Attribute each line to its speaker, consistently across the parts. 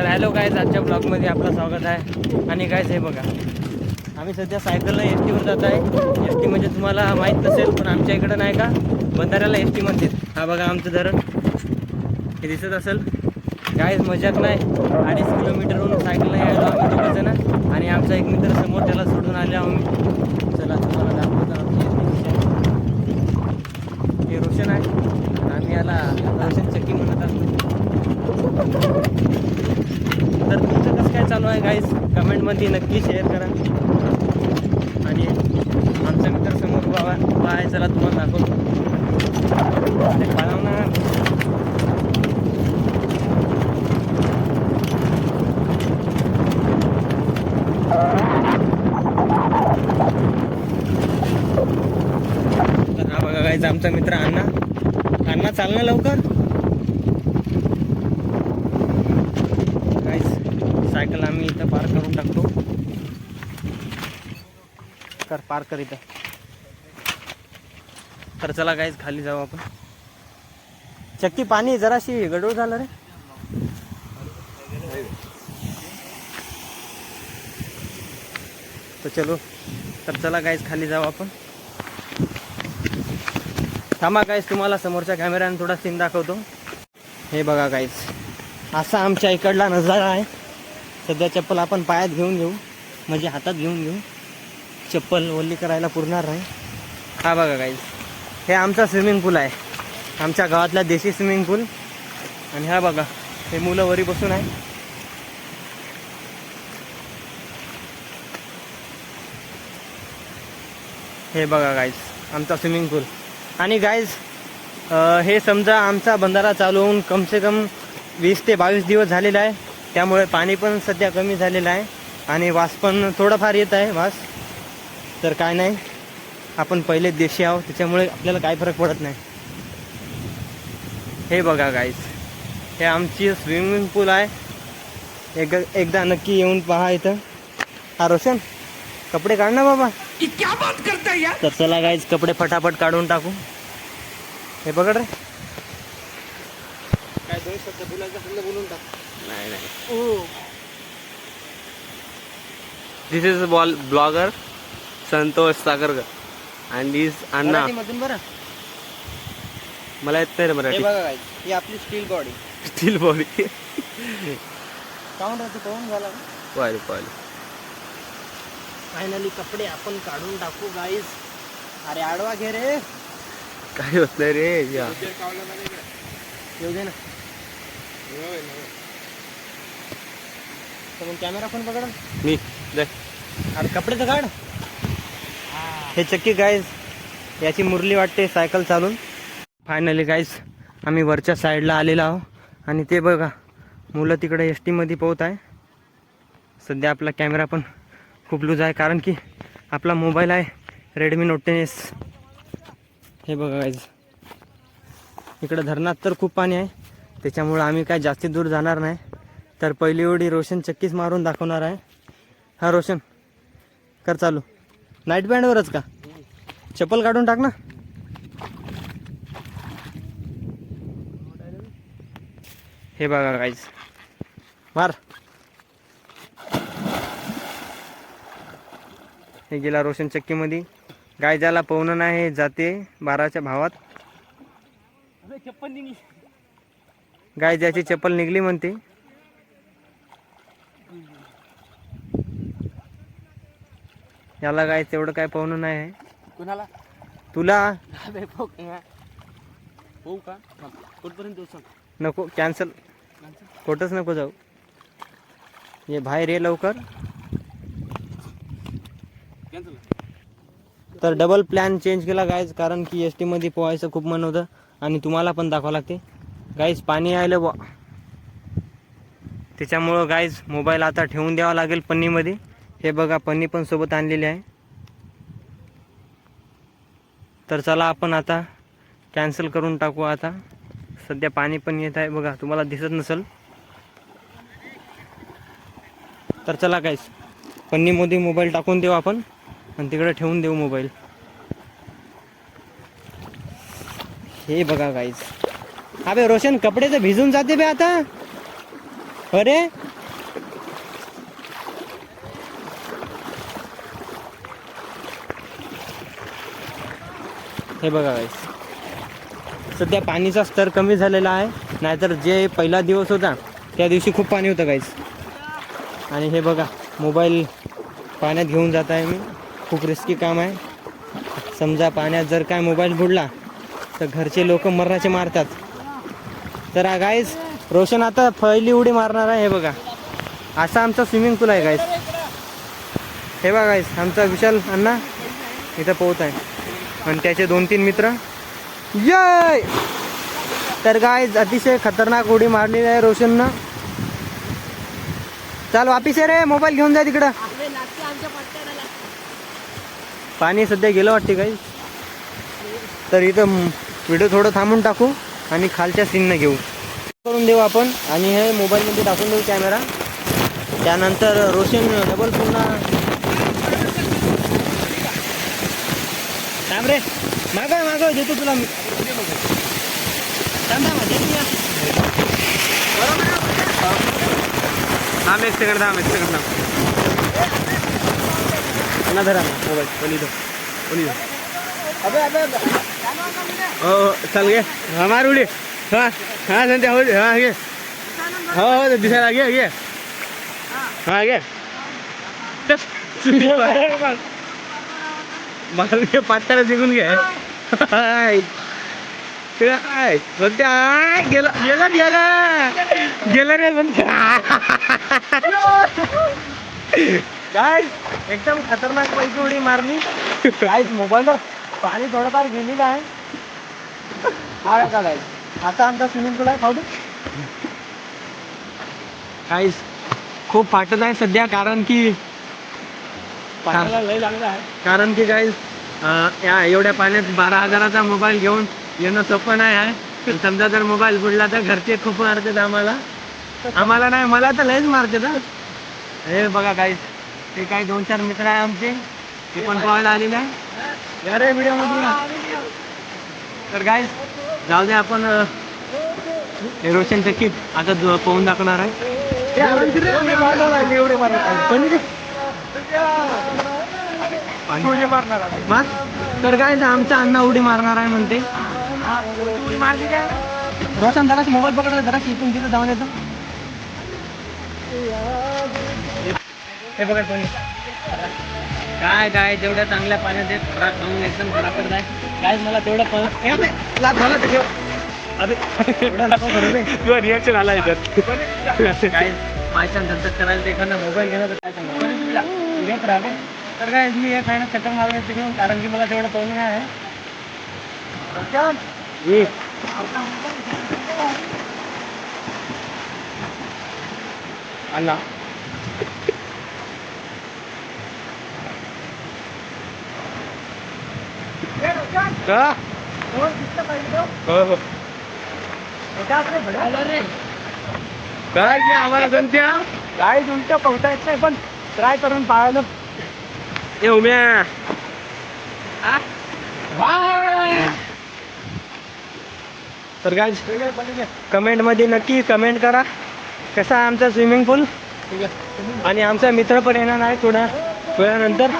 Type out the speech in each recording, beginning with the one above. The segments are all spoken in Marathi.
Speaker 1: तर हॅलो गायज आजच्या ब्लॉगमध्ये आपलं स्वागत आहे. आणि गायज हे बघा. आम्ही सध्या सायकलला एस टीवर जात आहे. एस टी म्हणजे तुम्हाला माहीत नसेल पण आमच्या इकडं नाही का? बंधाऱ्याला एस टी म्हणते हा बघा आमचं धरण. हे दिसत असेल. गायज मजाक नाही. अडीच किलोमीटरहून सायकलला यायला आम्ही दोघं जण आणि आमचा एक मित्र समोर त्याला सोडून आले आम्ही. चला तुम्हाला दाखवतो हे रोशन आहे. आम्ही याला रोशन चक्की म्हणत असतो. काय चालू आहे गाईज कमेंटमध्ये नक्की शेअर करा. आणि आमचा मित्र समोर बाबा उभा आहे चला तुम्हाला दाखवतो. ना बघा आमचा मित्र अण्णा. अण्णा चाल ना लवकर गाईज सायकल आम्ही इथं पार्क करून टाकतो. कर पार्क कर इथं. तर चला काहीच खाली जाऊ आपण. चक्की पाणी जराशी गडूळ झालं रे. तर चलो. तर चला काहीच खाली जाऊ आपण. थांबा काहीच तुम्हाला समोरच्या कॅमेऱ्याने थोडा सीन दाखवतो. हे बघा काहीच असा आमच्या इकडला नजारा आहे. सध्या चप्पल आपण पायात घेऊन घेऊ. म्हणजे हातात घेऊन घेऊ. चप्पल ओली करायला पुरणार नाही. हा बघा गाईज हे आमचा स्विमिंग पूल आहे. आमच्या गावातला देशी स्विमिंग पूल आणि हा बघा हे मुलं वरी बसून आहे. हे बघा गाईज आमचा स्विमिंग पूल आणि गाईज हे समजा आमचा बंधारा चालू होऊन कमसे कम वीस ते बावीस दिवस झालेला आहे. त्यामुळे पाणी पण सध्या कमी झालेलं आहे आणि वास पण थोडाफार येत आहे वास. तर काय नाही आपण पहिले देशी आहोत त्याच्यामुळे आपल्याला काय फरक पडत नाही. हे बघा गाईज हे आमची स्विमिंग पूल आहे. एक एकदा नक्की येऊन पहा इथं. हा रोशन कपडे काढ ना बाबा.
Speaker 2: क्या बात करता यार?
Speaker 1: तर चला गाईज कपडे फटाफट काढून टाकू. हे पकड रे. काय दोन शब्द बोलायचं बोलून टाक.
Speaker 2: नहीं नहीं. This is ball blogger Santosh Sagarkar and is Anna
Speaker 1: मराठीमधून बरं.
Speaker 2: मला येत नाही रे
Speaker 1: हे
Speaker 2: मराठी
Speaker 1: बघा ही आपली स्टील बॉडी
Speaker 2: स्टील बॉडी
Speaker 1: काऊन राहतो काऊन झाला.
Speaker 2: पाहिलं पाहिलं.
Speaker 1: फायनली कपडे आपण काढून टाकू गाईज अरे आडवा घे रे.
Speaker 2: काही होत नाही रे या.
Speaker 1: येऊ दे ना. तर मग कॅमेरा पण पकड
Speaker 2: मी जाय
Speaker 1: अरे कपडे तर काढ. हे. चक्की गाईज याची मुरली वाटते सायकल चालून. फायनली गाईज आम्ही वरच्या साईडला आलेलो आहो आणि ते बघा मुलं तिकडे एस टीमध्ये पोहत आहे. सध्या आपला कॅमेरा पण खूप लूज आहे कारण की आपला मोबाईल आहे रेडमी नोट टेन एस हे बघा गाईज इकडं धरणात तर खूप पाणी आहे. त्याच्यामुळं आम्ही काय जास्ती दूर जाणार नाही. तर पहिली एवढी रोशन चक्कीच मारून दाखवणार आहे. हा रोशन कर चालू. नाईट बँडवरच का? चप्पल काढून टाक ना. हे बघा गाईज मार. हे गेला रोशन चक्कीमध्ये. गाय ज्याला पवनं नाही हे जाते बाराच्या भावात. गाय ज्याची चप्पल निघली म्हणते. याला काय तेवढं काय पाहुणं नाही आहे.
Speaker 2: कुणाला?
Speaker 1: तुला?
Speaker 2: हो का कुठपर्यंत देऊ सांग
Speaker 1: नको कॅन्सल कुठंच नको जाऊ. ये बाहेर ये लवकर. तर डबल प्लॅन चेंज केला गायज कारण की एस टीमध्ये पोहायचं खूप मन होतं. आणि तुम्हाला पण दाखवावं लागते. गाईज पाणी आलं बा त्याच्यामुळं गाईज मोबाईल आता ठेवून द्यावा लागेल पन्नीमध्ये. हे बघा पन्नी पण सोबत आणलेली आहे. तर चला आपण आता कॅन्सल करून टाकू आता. सध्या पाणी पण येत आहे बघा तुम्हाला दिसत नसेल. तर चला काहीच पन्नीमध्ये मोबाईल टाकून देऊ आपण आणि तिकडे ठेवून देऊ मोबाईल हे बघा काहीच अबे रोशन कपडे तर भिजून जाते बे आता. अरे हे बघा गाईस सध्या पाणीचा स्तर कमी झालेला आहे. नाहीतर जे पहिला दिवस होता त्या दिवशी खूप पाणी होतं गाईस आणि हे बघा मोबाईल पाण्यात घेऊन जात आहे मी. खूप रिस्की काम आहे. समजा पाण्यात जर काय मोबाईल बुडला तर घरचे लोक मरणाचे मारतात. तर गाईस रोशन आता पहिली उडी मारणार आहे हे बघा. असा आमचा स्विमिंग पूल आहे गाईस हे बघा गाईस आमचा विशाल अण्णा इथं पोहत आहे. आणि त्याचे दोन तीन मित्र. जय तर काय अतिशय खतरनाक उडी मारलेली आहे रोशननं. चाल वापिस रे मोबाईल घेऊन जा तिकडं. पाणी सध्या गेलं वाटते काही तर इथं व्हिडिओ थोडं थांबून टाकू आणि खालच्या सीननं घेऊ. करून देऊ आपण आणि हे मोबाईलमध्ये टाकून देऊ कॅमेरा त्यानंतर रोशन डबल पुन्हा थांब रे. माग माग देतो तुला मी. थांब थांब देतो या.
Speaker 2: थांब एक सेकंड थांब एक सेकंड थांब.
Speaker 1: पुन्हा धरा मोबाईल. पण इथं
Speaker 2: कोणी हो हो चल घे. हा मार उडी. हा हा संध्या हो हा घे. हो हो दिसायला घे घे. हा घे. मला घे पात्याला जिंकून घे. हाय. ते काय सध्या गेला गेला गेला. गेला रे
Speaker 1: काय एकदम खतरनाक पैकी उडी मारली. काय मोबाईलवर पाणी थोडंफार का काय आता आमचा स्विमिंग पूल आहे. फावडू काहीच खूप फाटत आहे सध्या कारण की
Speaker 2: पाण्याला लय लागला आहे.
Speaker 1: कारण की काय या एवढ्या पाण्यात बारा हजाराचा मोबाईल घेऊन येणं सोपं नाही आहे. पण समजा जर मोबाईल बुडला तर घरचे खूप मारतात आम्हाला. आम्हाला नाही मला तर लयच मारतात हा. बघा काय ते काही दोन चार मित्र आहे आमचे. ते पण पोहायला आलेले आहे. या रे व्हिडिओमध्ये तर काय जाऊ दे आपण रोशन चकीत आता पोहून दाखवणार आहे. एवढे मार तर काय ते आमचा अण्णा उडी मारणार आहे म्हणते. रोशन जरा मोबाईल पकडला जरा इथून तिथं जाऊन येतो. हे बघा कोणी. काय काय जेवढ्या चांगल्या पाण्यात येत खराब खाऊन एकदम खराब करत आहे. काय मला तेवढं पण लाथ झाला ते ठेव. अबे, एवढं नको करू रे.
Speaker 2: तुझा रिॲक्शन आला याच्यात.
Speaker 1: काय मायच्या धंदा करायला एखादा मोबाईल घेणं तर काय सांगणार घेत राहते. तर काय मी एक आहे ना चक्कर मारले तिकडून कारण की मला तेवढं पाहून काय आहे.
Speaker 2: अण्णा. का? हो हो. काय आम्हाला जनत्या
Speaker 1: काय उलट पोहता येत नाही पण ट्राय करून पाहायला
Speaker 2: ए उम्या.
Speaker 1: तर काय कमेंटमध्ये नक्की कमेंट करा. कसा आहे आमचा स्विमिंग पूल आणि आमचा मित्र पण येणार आहे थोड्या वेळानंतर.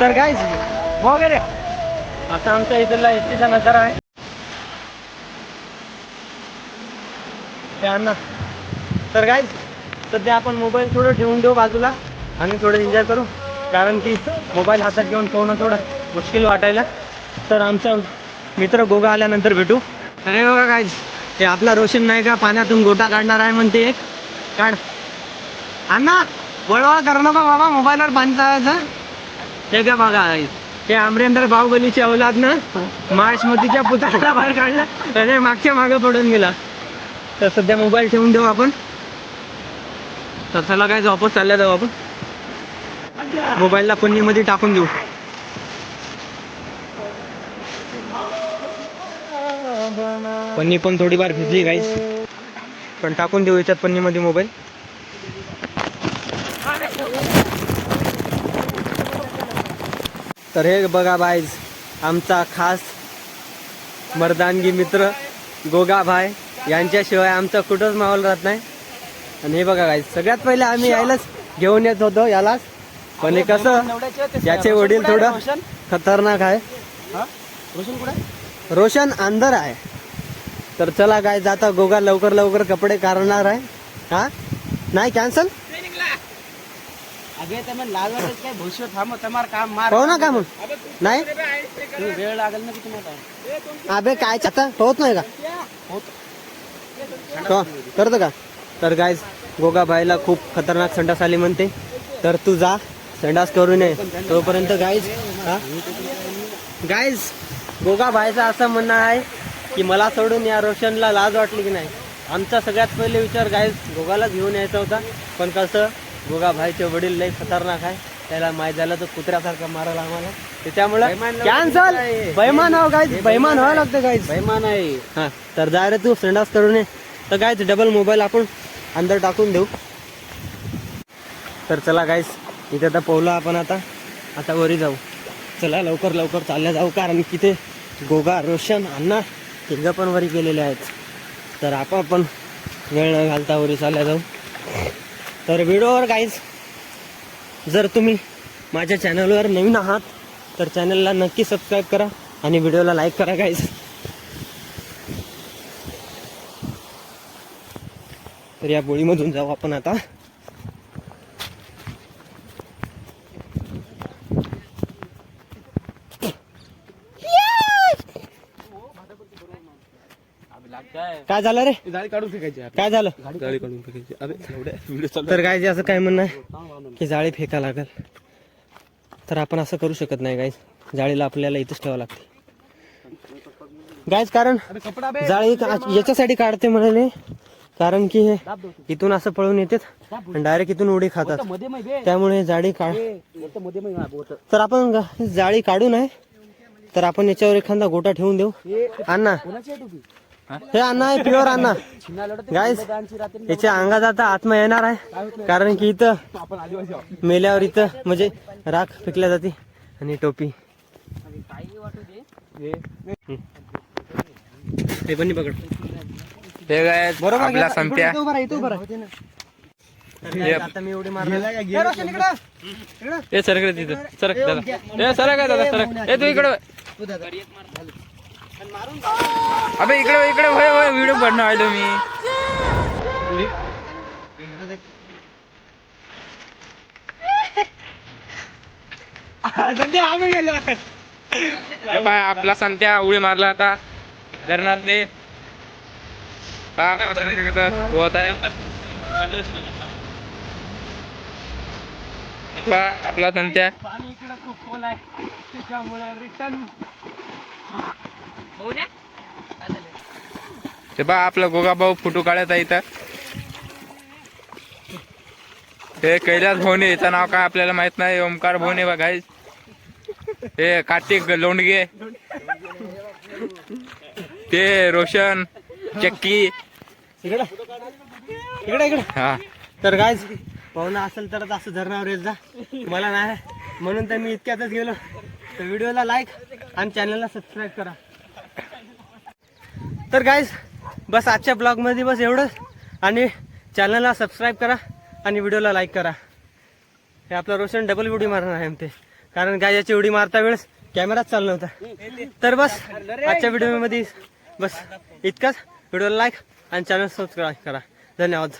Speaker 1: तर काय वगैरे. आता आमचा इथला एस टीचा नजारा आहे. ते अण्णा तर काय सध्या आपण मोबाईल थोडं ठेवून देऊ बाजूला. आम्ही थोडं एन्जॉय करू. कारण की मोबाईल हातात घेऊन पोहणं थोडं मुश्किल वाटायला. तर आमचा मित्र गोगा आल्यानंतर भेटू. अरे बघा काय? हे आपला रोशन नाही का पाण्यातून गोटा काढणार आहे म्हणते एक? काढ. अण्णा वळवळ कर नका बाबा मोबाईलवर पाणी चालायचं हे का बघा हे अमरेंद्र बाहुबलीची अवलाद ना? महाशमतीच्या पुतळ्याला बाहेर काढला. त्याने मागच्या मागं पडून गेला. तर सध्या मोबाईल ठेवून देऊ आपण. तर चला काय वापस चालल्या जाऊ आपण. मोबाईलला पन्नीमध्ये टाकून देऊ. पन्नी पण थोडीफार भिजली गाईस पण टाकून देऊ याच्यात पन्नीमध्ये मोबाईल. तर हे बघा बाईज आमचा खास मर्दानगी मित्र गोगा भाय यांच्याशिवाय आमचा कुठंच माहोल राहत नाही. आणि हे बघा गाईज सगळ्यात पहिले आम्ही यायलाच घेऊन येत होतो यालाच. पण हे कसं याचे वडील थोडं खतरनाक आहे.
Speaker 2: रोशन कुठे
Speaker 1: रोशन अंदर आहे. तर चला काय जाता गोगा लवकर लवकर कपडे काढणार आहे. हा? नाही कॅन्सल
Speaker 2: अगे तर मग काय भविष्य थांब तुम्हाला काम मार.
Speaker 1: पाहू ना का मग नाही?
Speaker 2: वेळ लागेल ना तुम्हाला
Speaker 1: अबे काय आता होत नाही का? हो, करतो का? तर गायज गोगा बाईला खूप खतरनाक संडास आली म्हणते. तर तू जा. संडास करू नये. तोपर्यंत गाईज गाईज गोगा बाईचा असं म्हणणं आहे की मला सोडून या रोशनला लाज वाटली की नाही? आमचा सगळ्यात पहिले विचार गाईज गोगाला घेऊन यायचा होता. पण कसं गोगा भाईचे वडील लई खतरनाक आहे. त्याला माहीत झालं तर कुत्र्यासारखं मारायला आम्हाला. तर त्यामुळं कॅन्सल. बैमान हो गाईज बैमान व्हावं लागतं गाईज
Speaker 2: बैमान आहे.
Speaker 1: हा तर जा रे तू संडास करून ये तर काय डबल मोबाईल आपण अंदर टाकून देऊ. तर चला गाईस इथे आता पोहलो आपण आता. आता वरी जाऊ. चला लवकर लवकर चालल्या जाऊ कारण की ते गोगा रोशन अण्णा तिघं पण वरी गेलेले आहेत. तर आपण पण वेळ न घालता वरी चालल्या जाऊ. तर व्हिडिओवर काहीच जर तुम्ही माझ्या चॅनलवर नवीन आहात तर चॅनलला नक्की सबस्क्राईब करा आणि व्हिडिओला लाईक करा काहीच तर या बोळीमधून जाऊ आपण आता. काय झालं रे?
Speaker 2: गाडी काढून फेकायची
Speaker 1: काय झालं?
Speaker 2: गाडी काढून फेकायची अरे एवढ्या व्हिडिओ चालू
Speaker 1: तर काय असं काय म्हणणं आहे? की जाळी फेका लागल. तर आपण असं करू शकत नाही गाईज जाळीला आपल्याला इथंच ठेवावं लागते. गाईज कारण
Speaker 2: अरे कपडा बे.
Speaker 1: जाळी का- याच्यासाठी काढते म्हणाले. कारण की हे इथून असं पळून येतात आणि डायरेक्ट इथून उडी खातात.
Speaker 2: मध्ये मै बे.
Speaker 1: त्यामुळे जाळी काढ.
Speaker 2: बोटमध्ये मै बोट.
Speaker 1: तर आपण गा- जाळी काढू नये. तर आपण याच्यावर एखादा गोटा ठेवून देऊ. अण्णा.
Speaker 2: कोणाची आहे टोपी?
Speaker 1: हे अण्णा आहे प्युअर अण्णा.
Speaker 2: रात्री
Speaker 1: याच्या अंगात आता आत्मा येणार आहे. कारण की इथं. मेल्यावर इथं म्हणजे राख फेकल्या जाते आणि टोपी.
Speaker 2: हे
Speaker 1: पण पकड.
Speaker 3: हे काय
Speaker 1: बरोबर
Speaker 3: आपला संप्या
Speaker 1: आता मी एवढी मारली.
Speaker 3: हे सरक रे तिथं. सरक दादा हे सरक आहे दादा सरक. हे तू इकडे. अबे इकडे वळ, इकडे होय होय व्हिडिओ बनणं आलो मी. हे पाय आपला संत्या उडी मारला आता. कसं होत आहे. आपला संत्या ते पहा आपला गोगा भाऊ फोटो काढत आहे इथं. हे कैलास भोवने याचं नाव काय आपल्याला माहीत नाही. ओमकार भोवने बघा हे कार्तिक लोंडगे. ते रोशन चक्की.
Speaker 1: इकडे. इकडे इकडे.
Speaker 3: हा.
Speaker 1: तर काय पाहुणा असेल तरच असं धरणावर येत जा. मला नाही. म्हणून तर मी इतक्यातच गेलो. तर व्हिडिओला लाईक आणि चॅनलला सबस्क्राईब करा. तर गाईज बस आजच्या ब्लॉगमध्ये बस एवढंच. आणि चॅनलला सबस्क्राईब करा आणि व्हिडिओला लाईक करा. हे आपलं रोशन डबल उडी मारणार आहे ते कारण गाय याची उडी मारता वेळेस कॅमेराच चालला होता तर बस आजच्या व्हिडिओमध्ये बस इतकंच. व्हिडिओला लाईक आणि चॅनल सबस्क्राईब करा. धन्यवाद.